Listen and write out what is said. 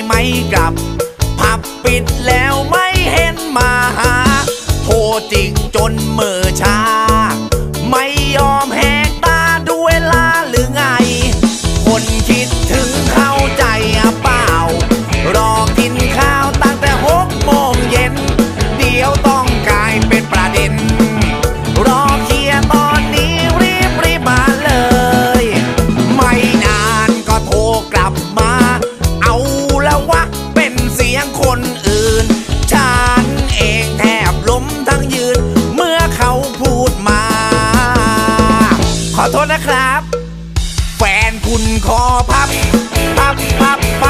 ไมไม่กลับ ผับปิดแล้วไม่เห็นมาหา โทรจิกจนมือชา ไม่ยอมแหกตาดูเวลาหรือไง คนคิดถึงเข้าใจอะเปล่า รอกินข้าวตั้งแต่หกโมงเย็น เดี๋ยวต้องกลายเป็นประเด็น รอเคลียร์ตอนนี้รีบรีบมาเลย ไม่นานก็โทรกลับมา โทษนะครับ แฟนคุณขอพับ พับ พับพับ